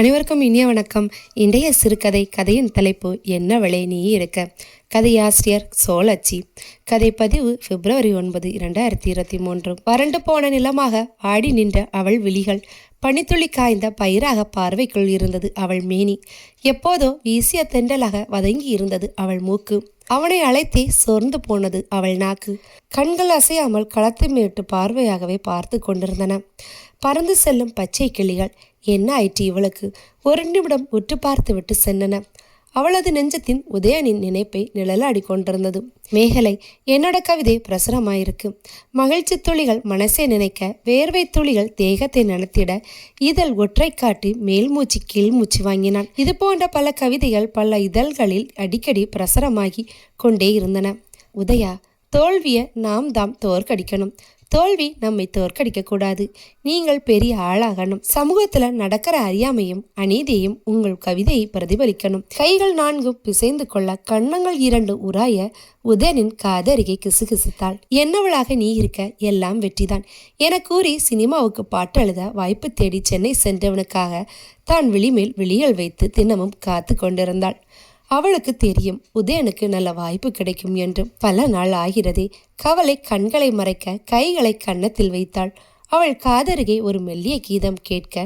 அனைவருக்கும் இனிய வணக்கம். இன்றைய சிறுகதை கதையின் தலைப்பு என்ன என்னவளே நீ இருக்க? கதையாசிரியர் சோழச்சி. கதை பதிவு பிப்ரவரி ஒன்பது இரண்டாயிரத்தி இருபத்தி மூன்று. வறண்டு போன நிலமாக ஆடி நின்ற அவள் விழிகள். பனித்துளி காய்ந்த பயிராக பார்வைக்குள் இருந்தது அவள் மேனி. எப்போதோ வீசிய தென்றலாக வதங்கி இருந்தது அவள் மூக்கு. அவனை அழைத்தே சோர்ந்து போனது அவள் நாக்கு. கண்கள் அசையாமல் களத்தை மேட்டு பார்வையாகவே பார்த்து கொண்டிருந்தன. பறந்து செல்லும் பச்சை கிளிகள் என்ன ஆயிற்று இவளுக்கு? ஒரு நிமிடம் உற்று பார்த்து விட்டு சென்றன. அவளது நெஞ்சத்தின் உதயனின் நினைப்பை நிழலாடி கொண்டிருந்தது மேகலை என்னோட கவிதை பிரசுரமாயிருக்கு? மகிழ்ச்சி துளிகள் மனசை நினைக்க வேர்வை துளிகள் தேகத்தை நடத்திட இதழ் ஒற்றை காட்டி மேல் மூச்சு கீழ் மூச்சு வாங்கினான். இது போன்ற பல கவிதைகள் பல இதழ்களில் அடிக்கடி பிரசுரமாகி கொண்டே இருந்தன. உதயா தோல்வியை நாம் தாம் தோற்கடிக்கணும். தோல்வி நம்மை தோற்கடிக்கக்கூடாது. நீங்கள் பெரிய ஆளாகணும். சமூகத்தில் நடக்கிற அறியாமையும் அநீதியையும் உங்கள் கவிதையை பிரதிபலிக்கணும். கைகள் நான்கும் பிசைந்து கொள்ள கண்ணங்கள் இரண்டு உராய உதயனின் காதருகே கிசுகிசுத்தாள். என்னவளாக நீ இருக்க? எல்லாம் வெற்றிதான். என கூறி சினிமாவுக்கு பாட்டு எழுத வாய்ப்பு தேடி சென்னை சென்றவனுக்காக தான் விழிமேல் விழிகள் வைத்து தினமும் காத்து கொண்டிருந்தாள். அவளுக்கு தெரியும் உதயனுக்கு நல்ல வாய்ப்பு கிடைக்கும் என்று. பல நாள் ஆகிறதே கவலை கண்களை மறைக்க கைகளை கன்னத்தில் வைத்தாள். அவள் காதருகே ஒரு மெல்லிய கீதம் கேட்க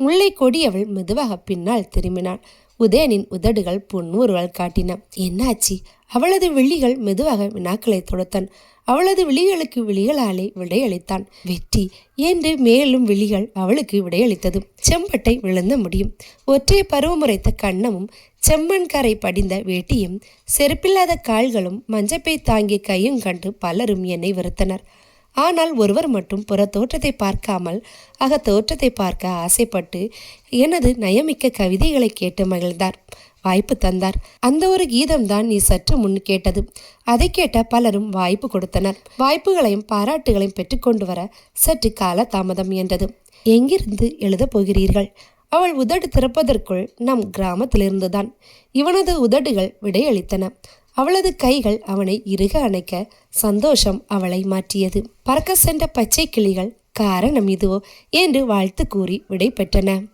முல்லை கொடி அவள் மெதுவாக பின்னால் திரும்பினாள். உதயனின் உதடுகள் புன்னூறுகள் காட்டின. என்னாச்சி? அவளது விழிகள் மெதுவாக வினாக்களை தொடுத்தன். அவளது விழிகளுக்கு விழிகளாலே விடையளித்தான். வெற்றி! என்று மேலும் விழிகள் அவளுக்கு விடையளித்தது. செம்பட்டை விழுந்த முடியும். ஒற்றை பருவமுறைத்த கண்ணமும் செம்மண் கரை படிந்த வேட்டியும் செருப்பில்லாத கால்களும் மஞ்சப்பை தாங்கிய கையும் கண்டு பலரும் என்னை வெறுத்தனர். ஆனால் ஒருவர் மட்டும் புற தோற்றத்தை பார்க்காமல் அக தோற்றத்தை பார்க்க ஆசைப்பட்டு எனது நயமிக்க கவிதைகளை கேட்டு மகிழ்ந்தார் வாய்ப்பு தந்தார். அந்த ஒரு கீதம் தான் நீ சற்று முன் கேட்டது. அதை கேட்ட பலரும் வாய்ப்பு கொடுத்தனர். வாய்ப்புகளையும் பாராட்டுகளையும் பெற்றுக்கொண்டு வர சற்று கால தாமதம் என்றது. எங்கிருந்து எழுதப் போகிறீர்கள்? அவள் உதடு திறப்பதற்குள் நம் கிராமத்திலிருந்துதான். இவனது உதடுகள் விடையளித்தன. அவளது கைகள் அவனை இறுக அணைக்க சந்தோஷம் அவளை மாற்றியது. பறக்க சென்ற பச்சை கிளிகள் காரணம் இதுவோ? என்று வாழ்த்து கூறி விடை பெற்றன.